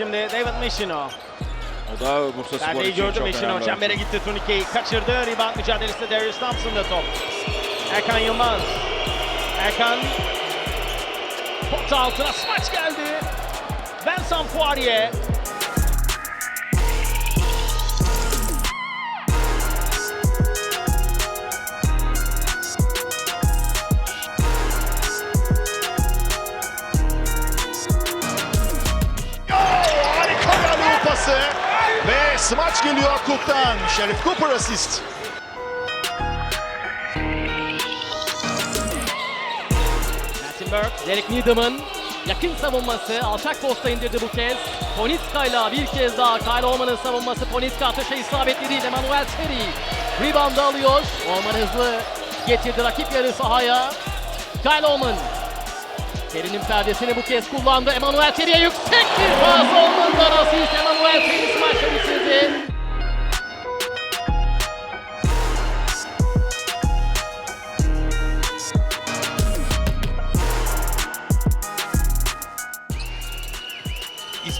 şimdi David Mishino. O da Bursa Spor için gördü çok önemli. Çembere gitti turnikeyi kaçırdı. Rebound mücadelesi Darius Thompson'da top. Erkan Yılmaz. Erkan pot altına smaç geldi. Vincent Poirier. Pası. Ve smaç geliyor Cook'tan. Şerif Cooper asist. Martin Burke, Derek Needham'ın yakın savunması alçak posta indirdi bu kez. Ponitka ile bir kez daha Kyle Orman'ın savunması. Ponitka atışa isabetli değil. Emmanuel Terry rebound'ı alıyor. Orman hızlı getirdi rakip yarı sahaya. Kyle Orman Terry'nin perdesini bu kez kullandı. Emmanuel Terry'e yüksek bir pas Orman'dan asist.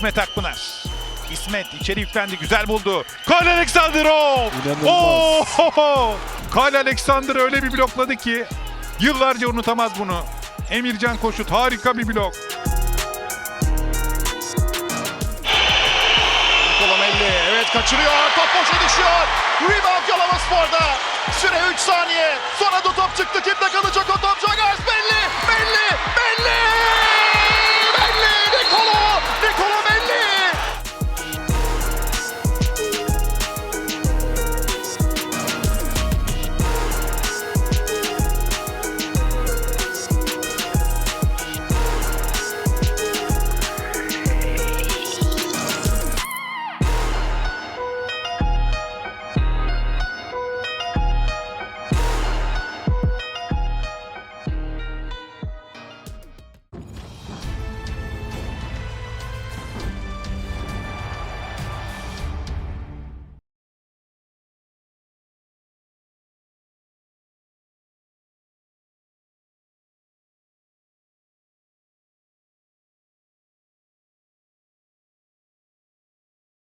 İsmet Akpınar. İsmet içeri yüklendi. Güzel buldu. Kyle Alexanderov. Oo! Kyle Alexander öyle bir blokladı ki yıllarca unutamaz bunu. Emircan Koşut harika bir blok. Nikola Melli. Evet kaçırıyor. Top boşa düşüyor. Rebound Yalova Spor'da. Süre 3 saniye. Sonra da top çıktı. Kimde kalacak o top?